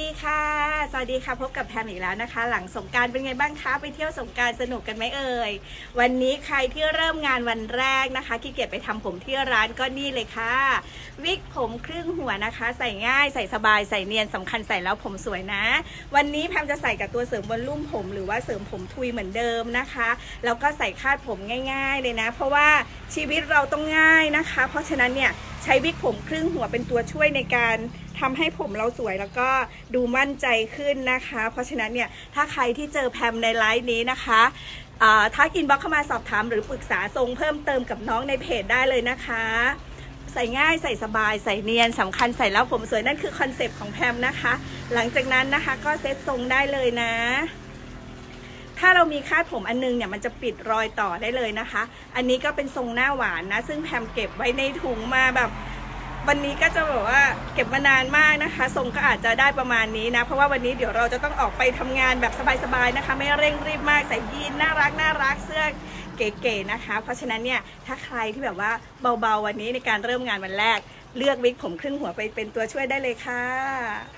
ดีค่ะ สวัสดีค่ะ พบกับแพมอีกแล้วนะคะ หลังสงการเป็นไงบ้างคะ ไปเที่ยวสงการสนุกกันไหมเอ่ย วันนี้ใครที่เริ่มงานวันแรกนะคะขี้เกียจไปทำผมที่ร้านก็นี่เลยค่ะ วิกผมครึ่งหัวนะคะ ใส่ง่ายใส่สบายใส่เนียนสำคัญใส่แล้วผมสวยนะ วันนี้แพมจะใส่กับตัวเสริมวอลลุ่มผม หรือว่าเสริมผมทุยเหมือนเดิมนะคะ แล้วก็ใส่คาดผมง่าย ๆ เลยนะ เพราะว่าชีวิตเราต้องง่ายนะคะ เพราะฉะนั้นเนี่ย ใช้วิกผมครึ่งหัวเป็นตัวช่วยในการทำให้ผมเราสวยแล้วก็ดูมั่นใจขึ้นนะคะ เพราะฉะนั้นเนี่ยถ้าใครที่เจอแพมในไลฟ์นี้นะคะอ่าถ้าอินบ็อกเข้ามาสอบถามหรือปรึกษาทรงเพิ่มเติมกับน้องในเพจได้เลยนะคะ ใส่ง่ายใส่สบายใส่เนียนสำคัญใส่แล้วผมสวยนั่นคือคอนเซปต์ของแพมนะคะ หลังจากนั้นนะคะก็เซ็ตทรงได้เลยนะ ถ้าเรามีคาดผมอันนึงเนี่ยมันจะปิดรอยต่อได้เลยนะคะ อันนี้ก็เป็นทรงหน้าหวานนะ ซึ่งแพมเก็บไว้ในถุงมาแบบ วันนี้ก็จะแบบว่าเก็บมานานมากนะคะ ทรงก็อาจจะได้ประมาณนี้นะ เพราะว่าวันนี้เดี๋ยวเราจะต้องออกไปทำงานแบบสบายๆนะคะ ไม่เร่งรีบมากใส่ยีนน่ารักน่ารักเสื้อเก๋ๆนะคะ เพราะฉะนั้นเนี่ยถ้าใครที่แบบว่าเบาๆวันนี้ในการเริ่มงานวันแรก เลือกวิกผมครึ่งหัวไปเป็นตัวช่วยได้เลยค่ะ